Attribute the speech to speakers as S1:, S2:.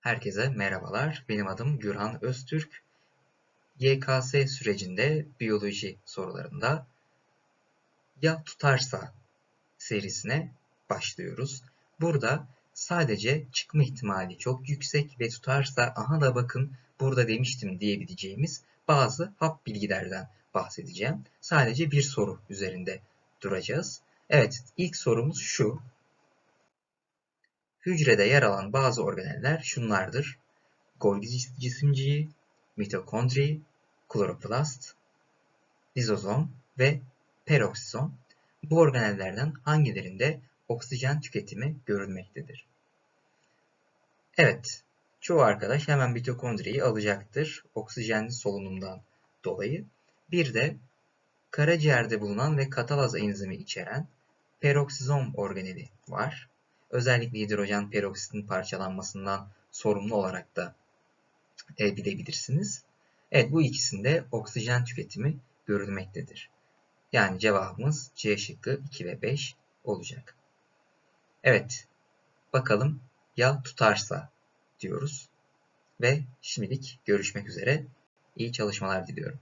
S1: Herkese merhabalar. Benim adım Gürhan Öztürk. YKS sürecinde biyoloji sorularında ya tutarsa serisine başlıyoruz. Burada sadece çıkma ihtimali çok yüksek ve tutarsa aha da bakın burada demiştim diyebileceğimiz bazı hap bilgilerden bahsedeceğim. Sadece bir soru üzerinde duracağız. Evet ilk sorumuz şu. Hücrede yer alan bazı organeller şunlardır. Golgi cisimciği, mitokondri, kloroplast, lizozom ve peroksizom. Bu organellerden hangilerinde oksijen tüketimi görülmektedir? Evet, çoğu arkadaş hemen mitokondriyi alacaktır oksijenli solunumdan dolayı. Bir de karaciğerde bulunan ve katalaz enzimi içeren peroksizom organeli var özellikle hidrojen peroksitin parçalanmasından sorumlu olarak da e, bilebilirsiniz. Evet bu ikisinde oksijen tüketimi görülmektedir. Yani cevabımız C şıkkı 2 ve 5 olacak. Evet bakalım ya tutarsa diyoruz. Ve şimdilik görüşmek üzere. İyi çalışmalar diliyorum.